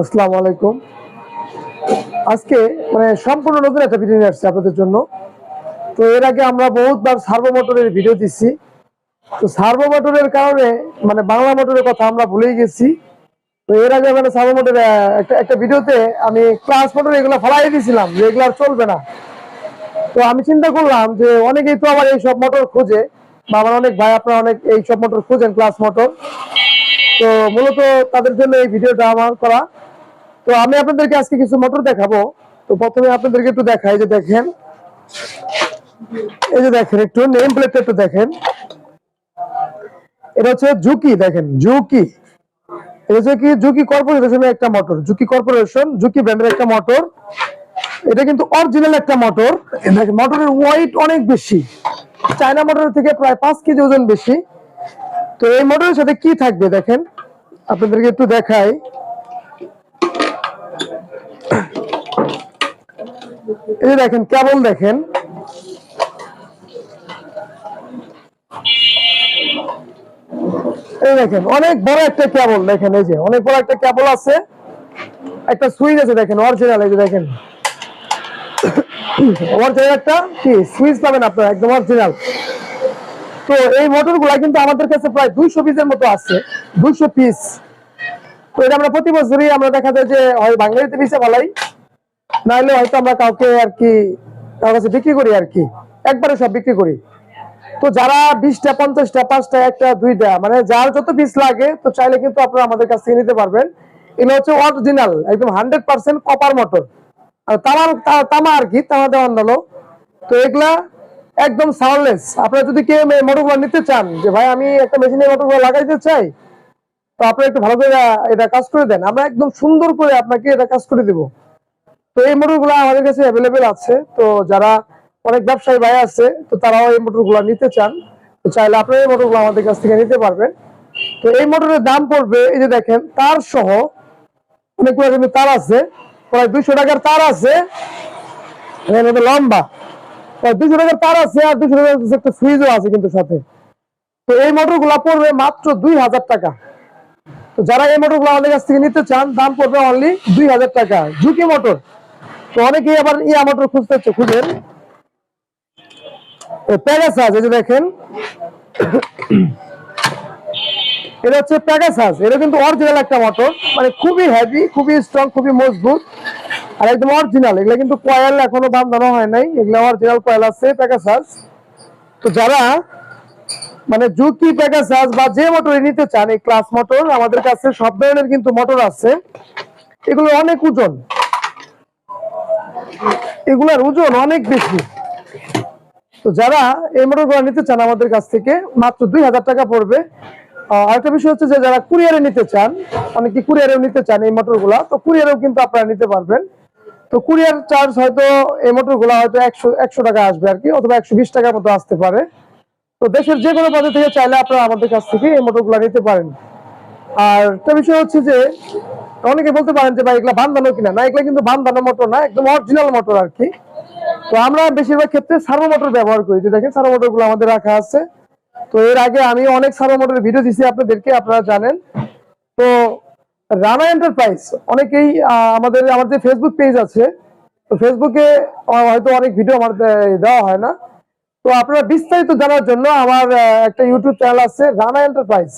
আসসালামু আলাইকুম। আজকে মানে সম্পূর্ণ নতুন একটা ভিডিও নিয়ে আসছি আপনাদের জন্য। তো এর আগে আমরা বহুতবার সার্ভো মোটরের ভিডিও দিচ্ছি। তো সার্ভো মোটরের কারণে মানে বাংলা মোটরের কথা আমরা ভুলেই গেছি। তো এর আগে মানে সার্ভো মোটর, একটা একটা ভিডিওতে আমি ক্লাস মোটর এগুলো ফলাই দিয়েছিলাম, যে এগুলো আর চলবে না। তো আমি চিন্তা করলাম যে অনেকেই তো আবার এইসব মোটর খোঁজে, বা আমার অনেক ভাই, আপনারা অনেক এইসব মোটর খোঁজেন ক্লাস মোটর। তো মূলত তাদের জন্য এই ভিডিওটা আমার করা। তো আমি আপনাদেরকে আজকে কিছু মোটর দেখাবো। তো প্রথমে আপনাদেরকে একটু দেখাই যে দেখেন। এই যে দেখেন, একটু নেম প্লেটটা একটু দেখেন। এটা হচ্ছে জুকি দেখেন জুকি এটা হচ্ছে কি? জুকি কর্পোরেশনের একটা মোটর জুকি কর্পোরেশন জুকি ব্র্যান্ডের একটা মোটর। এটা কিন্তু অরিজিনাল একটা মোটর। দেখেন অনেক বেশি। চায়না মোটরের থেকে প্রায় পাঁচ কেজি ওজন বেশি। তো এই মোটরের সাথে কি থাকবে, দেখেন? আপনাদেরকে একটু দেখাই। এই দেখেন, কেবল দেখেন। এই দেখেন, অনেক বড় একটা কেবল, দেখেন এই যে, অনেক বড় একটা কেবল আছে। একটা সুইচ আছে, দেখেন অরিজিনাল এই যে দেখেন। অরিজিনাল একটা কি? সুইচ পাবেন আপনারা, একদম অরিজিনাল তো এই মোটরগুলা কিন্তু আমাদের কাছে প্রায় দুইশো পিসের মতো আছে, দুইশো পিস। তো এটা আমরা প্রতি বছরই আমরা দেখা যায় যে হয় বাঙালিতে পিসে বলাই নাহলে হয়তো আমরা কাউকে আর কি কারোর কাছে বিক্রি করি আর কি। একবারে সব বিক্রি করি। তো যারা বিশটা, পঞ্চাশটা, পাঁচটা, একটা, দুইটা মানে যার যত পিস লাগে, তো চাইলে কিন্তু আপনারা আমাদের কাছ থেকে নিতে পারবেন। এগুলো হচ্ছে অরিজিনাল একদম হান্ড্রেড পার্সেন্ট কপার মোটর আর তামার তামা আর কি, তামা দেওয়ান হলো তো এগুলা একদম সাউন্ডলেস আপনারা যদি কেউ মোটরগুলো নিতে চান, যে ভাই আমি একটা মেশিনের মোটরগুলো লাগাইতে চাই, তো আপনারা একটু ভালো করে এটা কাজ করে দেন। আমরা একদম সুন্দর করে আপনাকে এটা কাজ করে দেব। তো এই মোটরগুলো আমাদের কাছে অ্যাভেলেবেল আছে। তো যারা অনেক ব্যবসায়ী ভাই আছে, তো তারাও এই মোটরগুলো নিতে চান। তো চাইলে আপনারা এই মোটরগুলো আমাদের কাছ থেকে নিতে পারবেন। তো এই মোটরের দাম পড়বে, এই যে দেখেন, তার সহ অনেকগুলো কিন্তু তার আছে। প্রায় দুইশো টাকার তার আছে। লম্বা। প্রায় দুশো টাকার তার আছে আর দুশো টাকার একটা ফ্রিজও আছে কিন্তু সাথে। তো এই মোটরগুলা পড়বে মাত্র দুই হাজার টাকা। তো যারা এই মোটরগুলো আমাদের কাছ থেকে নিতে চান, দাম পড়বে অনলি দুই হাজার টাকা। ঝুঁকি মোটর। তো অনেকেই আবার ইয়া মোটর খুঁজতে হচ্ছে খুঁজেন প্যাগাসাস এই যে দেখেন। এটা হচ্ছে প্যাগাসাস এটা কিন্তু অরিজিনাল একটা মোটর মানে খুবই হেভি খুবই স্ট্রং খুবই মজবুত, আর একদম অরিজিনাল এগুলা কিন্তু কয়েল এখনও বাঁধানো হয় নাই, এগুলা অরিজিনাল কয়েল আছে প্যাগাসাস তো যারা মানে জুকি প্যাগাসাস বা যে মোটর নিতে চান, এই ক্লাস মোটর আমাদের কাছে সব ধরনের কিন্তু মোটর আছে। এগুলো অনেক ওজন। এগুলার ওজন অনেক বেশি। তো যারা এই মোটরগুলো নিতে চান আমাদের কাছ থেকে, মাত্র দুই হাজার টাকা পড়বে। আরেকটা বিষয় হচ্ছে যে, যারা কুরিয়ারে নিতে চান, অনেকে কুরিয়ারেও নিতে চান এই মোটরগুলা তো কুরিয়ারেও কিন্তু আপনারা নিতে পারবেন। তো কুরিয়ার চার্জ হয়তো এই মোটরগুলা হয়তো একশো একশো টাকা আসবে আর কি, অথবা একশো বিশ টাকার মতো আসতে পারে। তো দেশের যে কোনো পদে থেকে চাইলে আপনারা আমাদের কাছ থেকে এই মোটরগুলা নিতে পারেন। আর একটা বিষয় হচ্ছে যে অনেকে বলতে পারেন যে, ভাই, এগুলা বান্ধানো কিনা? না, এগুলা কিন্তু বান্ধানো মোটর না, একদম অরিজিনাল মোটর আর কি তো আমরা বেশিরভাগ ক্ষেত্রে সার্ভো মোটর ব্যবহার করি। যে দেখেন সার্ভো মোটরগুলো আমাদের রাখা আছে। তো এর আগে আমি অনেক সার্ভো মোটরের ভিডিও দিছি আপনাদেরকে, আপনারা জানেন। তো রানা এন্টারপ্রাইজ অনেকেই আমাদের, আমার যে ফেসবুক পেজ আছে, তো ফেসবুকে হয়তো অনেক ভিডিও আমার দেওয়া হয় না। তো আপনারা বিস্তারিত জানার জন্য আমার একটা ইউটিউব চ্যানেল আছে, রানা এন্টারপ্রাইজ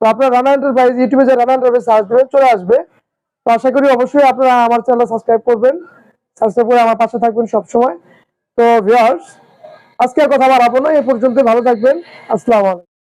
তো আপনারা রানা এন্টারপ্রাইজ ইউটিউবে যে রানা এন্টারপ্রাইজ সার্চ দেবেন, চলে আসবে। তো আশা করি অবশ্যই আপনারা আমার চ্যানেল সাবস্ক্রাইব করবেন সাবস্ক্রাইব করে আমার পাশে থাকবেন সবসময়। তো ভিউয়ার্স আজকে কথা বাড়াবো না, এ পর্যন্ত ভালো থাকবেন। আসসালামু আলাইকুম।